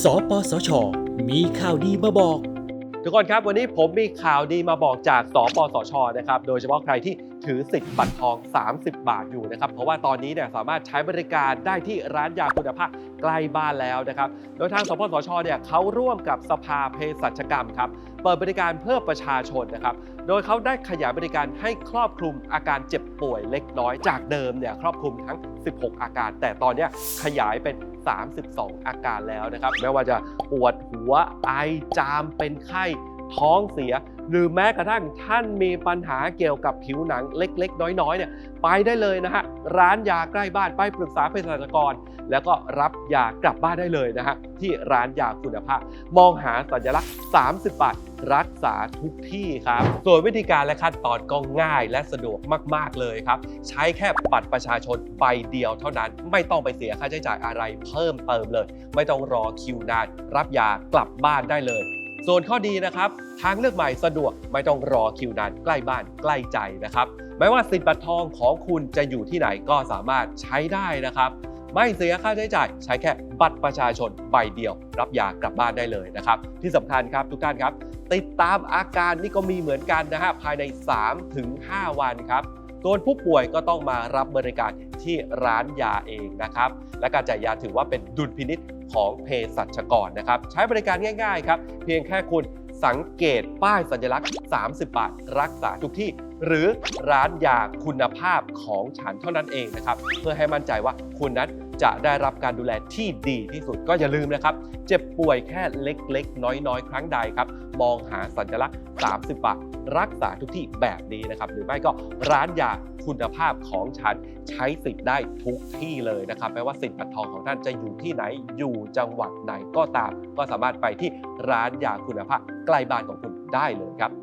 สปสช มีข่าวดีมาบอก ทุกคนครับวันนี้ผมมีข่าวดีมาบอกจากสปสชนะครับ โดยเฉพาะใครที่ ถือสิทธิ์บัตรทอง 30 บาทอยู่นะครับ เพราะว่าตอนนี้เนี่ยสามารถใช้บริการได้ที่ร้านยาคุณภาพใกล้บ้านแล้วนะครับ โดยทางสปสชเนี่ยเขาร่วมกับสภาเภสัชกรรมครับ เปิดบริการเพื่อประชาชนนะครับ โดยเขาได้ขยายบริการให้ครอบคลุมอาการเจ็บป่วยเล็กน้อยจากเดิมเนี่ยครอบคลุมทั้ง 16 อาการ แต่ตอนนี้ขยายเป็น32 อาการแล้วนะครับ ไม่ว่าจะปวดหัว ไอ จาม เป็นไข้ ท้องเสีย หรือแม้กระทั่งท่านมีปัญหาเกี่ยวกับผิวหนังเล็ก ๆ น้อยๆเนี่ยไปได้เลยนะฮะร้านยาใกล้บ้านไปปรึกษาเภสัชกร แล้วก็รับยากลับบ้านได้เลยนะฮะที่ร้านยาคุณภาพ มองหาสัญลักษณ์ 30 บาทรักษาทุกที่ครับ ส่วนวิธีการและขั้นตอนก็ง่ายและสะดวกมาก ๆ เลยครับ ใช้แค่บัตรประชาชนใบเดียวเท่านั้น ไม่ต้องไปเสียค่าใช้จ่ายอะไรเพิ่มเติมเลย ไม่ต้องรอคิวนานรับยากลับบ้านได้เลย ส่วนข้อดีนะครับทางเลือกใหม่สะดวกไม่ต้องรอคิวนานใกล้บ้านใกล้ใจนะครับไม่ว่าสิทธิ์บัตรทองของคุณจะอยู่ที่ไหนก็สามารถใช้ได้นะครับ ไม่เสียค่าใช้จ่าย ใช้แค่บัตรประชาชนใบเดียว รับยากลับบ้านได้เลยนะครับ ที่สำคัญครับทุกท่านครับ ติดตามอาการนี่ก็มีเหมือนกันนะฮะภายใน 3-5 วันครับ ส่วนผู้ป่วยก็ต้องมารับบริการที่ร้านยาเองนะครับ และการจ่ายยาถือว่าเป็นดุลพินิษของเภสัชกรนะครับ ใช้บริการง่ายๆครับ เพียงแค่คุณสังเกตป้ายสัญลักษณ์ 30 บาท รักษาทุกที่ หรือร้านยาคุณภาพของฉันเท่านั้นเองนะครับ เพื่อให้มั่นใจว่าคุณนั้น จะได้รับการดูแลที่ดีที่สุดก็อย่าลืมนะครับ เจ็บป่วยแค่เล็กๆ น้อยๆ ครั้งใดครับ มองหาสัญลักษณ์ 30 บาท รักษาทุกที่แบบนี้นะครับ หรือไม่ก็ร้านยาคุณภาพของฉันใช้สิทธิ์ได้ทุกที่เลยนะครับไม่ว่าสิทธิ์บัตรทองของท่านจะอยู่ที่ไหนอยู่จังหวัดไหนก็ตาม ก็สามารถไปที่ร้านยาคุณภาพใกล้บ้านของคุณได้เลยครับ